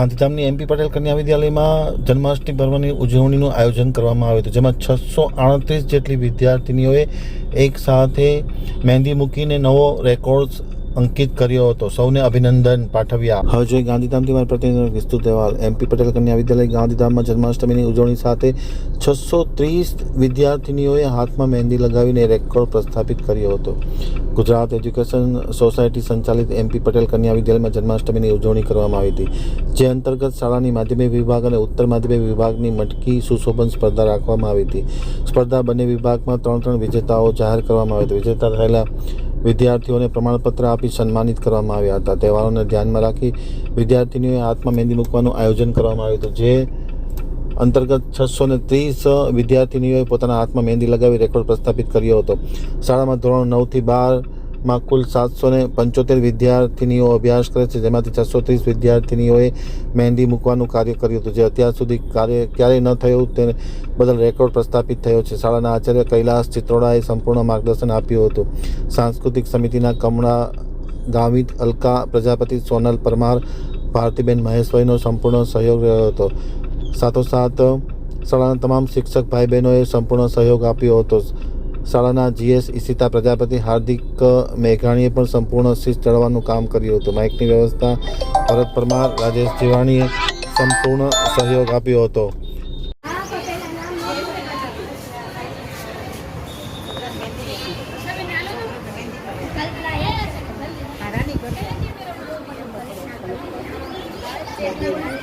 ગાંધીધામની MP Patel કન્યા વિદ્યાલયમાં જન્માષ્ટમી પર્વની ઉજવણીનું આયોજન કરવામાં આવ્યું હતું, જેમાં છસો આડત્રીસ જેટલી વિદ્યાર્થીનીઓએ એક સાથે મહેંદી મૂકીને નવો રેકોર્ડ અંકિત કર્યો હતો. સૌને અભિનંદન, પાઠવ્યા. હવે ગાંધીધામથી મારા પ્રતિનિધિ વિસ્તૃત અહેવાલ. એમપી પટેલ કન્યા વિદ્યાલય ગાંધીધામમાં જન્માષ્ટમીની ઉજવણી સાથે છસો ત્રીસ વિદ્યાર્થીનીઓએ હાથમાં મહેંદી લગાવીને રેકોર્ડ પ્રસ્થાપિત કર્યો હતો. ગુજરાત એજ્યુકેશન સોસાયટી સંચાલિત એમપી પટેલ કન્યા વિદ્યાલયમાં જન્માષ્ટમીની ઉજવણી કરવામાં આવી હતી, જે અંતર્ગત શાળાની માધ્યમિક વિભાગ અને ઉત્તર માધ્યમિક વિભાગની મટકી સુશોભન સ્પર્ધા રાખવામાં આવી હતી. સ્પર્ધા બંને વિભાગમાં ત્રણ ત્રણ વિજેતાઓ જાહેર કરવામાં આવી હતી. વિજેતા થયેલા વિદ્યાર્થીઓને પ્રમાણપત્ર આપી સન્માનિત કરવામાં આવ્યા હતા. તહેવારોને ધ્યાનમાં રાખી વિદ્યાર્થીનીઓએ હાથમાં મહેંદી મૂકવાનું આયોજન કરવામાં આવ્યું હતું, જે અંતર્ગત છસો ને ત્રીસ વિદ્યાર્થીનીઓએ પોતાના હાથમાં મહેંદી લગાવી રેકોર્ડ પ્રસ્થાપિત કર્યો હતો. શાળામાં ધોરણ નવથી બારમાં કુલ સાતસો ને પંચોતેર વિદ્યાર્થીનીઓ અભ્યાસ કરે છે, જેમાંથી છસો ત્રીસ વિદ્યાર્થીનીઓએ મહેંદી મૂકવાનું કાર્ય કર્યું હતું, જે અત્યાર સુધી કાર્ય ક્યારેય ન થયું તે બદલ રેકોર્ડ પ્રસ્થાપિત થયો છે. શાળાના આચાર્ય કૈલાસ ચિત્રોડાએ સંપૂર્ણ માર્ગદર્શન આપ્યું હતું. સાંસ્કૃતિક સમિતિના કમળા ગાવિત અલકા, પ્રજાપતિ સોનલ પરમાર, ભારતીબેન મહેશભાઈનો સંપૂર્ણ સહયોગ રહ્યો હતો. સાથોસાથ, શાળાના તમામ શિક્ષક ભાઈ બહેનોએ સંપૂર્ણ સહયોગ આપ્યો હતો. શાળાના જીએસ ઈશિતા પ્રજાપતિ હાર્દિક મેઘાણીએ પણ સંપૂર્ણ શિસ્ત ચડવાનું કામ કર્યું હતું માઇકની વ્યવસ્થા ભરત પરમાર, રાજેશ જીવાણીએ સંપૂર્ણ સહયોગ આપ્યો હતો Thank you.